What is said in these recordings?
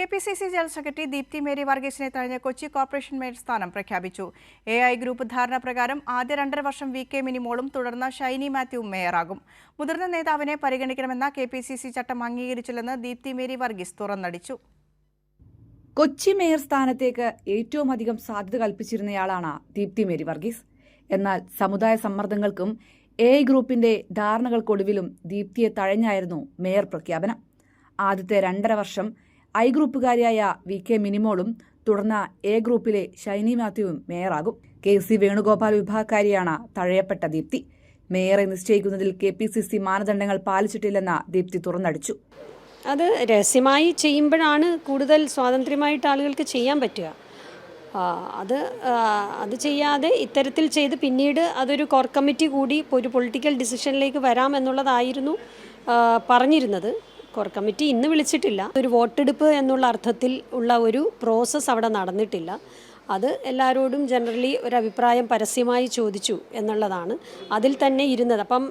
K P C C general secretary Deepthi Mary വർഗീസിനെ തഴഞ്ഞ Kochi corporation mayor സ്ഥാനം പ്രഖ്യാപിച്ചു. A I group ധാരണ പ്രകാരം ആദ്യ രണ്ടര വർഷം വി കെ മിനിമോളും തുടർന്ന് ഷൈനി മാത്യുവും മേയറാകും. മുതിർന്ന നേതാവിനെ പരിഗണിക്കണമെന്ന കെ പി സി സി ചട്ടം അംഗീകരിച്ചില്ലെന്ന് ദീപ്തി മേരി വർഗീസ് തുറന്നടിച്ചു. കൊച്ചി മേയർ സ്ഥാനത്തേക്ക് ഏറ്റവും അധികം സാധ്യത കൽപ്പിച്ചിരുന്നയാളാണ് ദീപ്തി മേരി വർഗീസ്. എന്നാൽ സമുദായ സമ്മർദ്ദങ്ങൾക്കും എ ഐ ഗ്രൂപ്പിന്റെ ധാരണകൾക്കൊടുവിലും ദീപ്തിയെ തഴഞ്ഞായിരുന്നു മേയർ പ്രഖ്യാപനം. ആദ്യത്തെ രണ്ടര വർഷം ഐ ഗ്രൂപ്പുകാരിയായ വി കെ മിനിമോളും തുടർന്ന് എ ഗ്രൂപ്പിലെ ഷൈനി മാത്യുവും മേയറാകും. കെ സി വേണുഗോപാൽ വിഭാഗക്കാരിയാണ് തഴയപ്പെട്ട ദീപ്തി. മേയറെ നിശ്ചയിക്കുന്നതിൽ കെ പി സി സി മാനദണ്ഡങ്ങൾ പാലിച്ചിട്ടില്ലെന്ന ദീപ്തി തുറന്നടിച്ചു. അത് രഹസ്യമായി ചെയ്യുമ്പോഴാണ് കൂടുതൽ സ്വാതന്ത്ര്യമായിട്ട് ആളുകൾക്ക് ചെയ്യാൻ പറ്റുക. അത് അത് ചെയ്യാതെ ഇത്തരത്തിൽ ചെയ്ത് പിന്നീട് അതൊരു കോർ കമ്മിറ്റി കൂടി ഒരു പൊളിറ്റിക്കൽ ഡിസിഷനിലേക്ക് വരാം എന്നുള്ളതായിരുന്നു പറഞ്ഞിരുന്നത്. കോർ കമ്മിറ്റി ഇന്ന് വിളിച്ചിട്ടില്ല. ഒരു വോട്ടെടുപ്പ് എന്നുള്ള അർത്ഥത്തിൽ ഉള്ള ഒരു പ്രോസസ്സ് അവിടെ നടന്നിട്ടില്ല. അത് എല്ലാവരോടും ജനറലി ഒരു അഭിപ്രായം പരസ്യമായി ചോദിച്ചു എന്നുള്ളതാണ്. അതിൽ തന്നെ ഇരുന്നത്. അപ്പം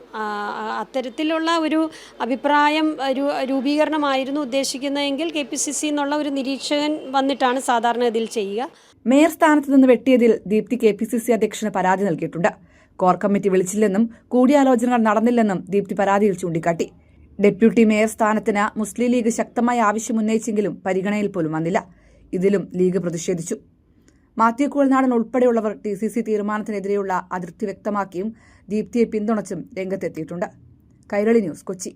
അത്തരത്തിലുള്ള ഒരു അഭിപ്രായം ഒരു രൂപീകരണമായിരുന്നു ഉദ്ദേശിക്കുന്നതെങ്കിൽ കെ പി സി സി എന്നുള്ള ഒരു നിരീക്ഷകൻ വന്നിട്ടാണ് സാധാരണ ഇതിൽ ചെയ്യുക. മേയർ സ്ഥാനത്ത് നിന്ന് വെട്ടിയതിൽ Deepthi K P C C അധ്യക്ഷന് പരാതി നൽകിയിട്ടുണ്ട്. കോർ കമ്മിറ്റി വിളിച്ചില്ലെന്നും കൂടിയാലോചനകൾ നടന്നില്ലെന്നും ദീപ്തി പരാതിയിൽ ചൂണ്ടിക്കാട്ടി. ഡെപ്യൂട്ടി മേയർ സ്ഥാനത്തിന് മുസ്ലിം ലീഗ് ശക്തമായ ആവശ്യം ഉന്നയിച്ചെങ്കിലും പരിഗണനയിൽ പോലും വന്നില്ല. ഇതിലും ലീഗ് പ്രതിഷേധിച്ചു. മാത്യു കുഴൽനാടൻ ഉൾപ്പെടെയുള്ളവർ ടി സി സി തീരുമാനത്തിനെതിരെയുള്ള അതിർത്തി വ്യക്തമാക്കിയും ദീപ്തിയെ പിന്തുണച്ചും രംഗത്തെത്തിയിട്ടുണ്ട്. കൈരളി ന്യൂസ് കൊച്ചി.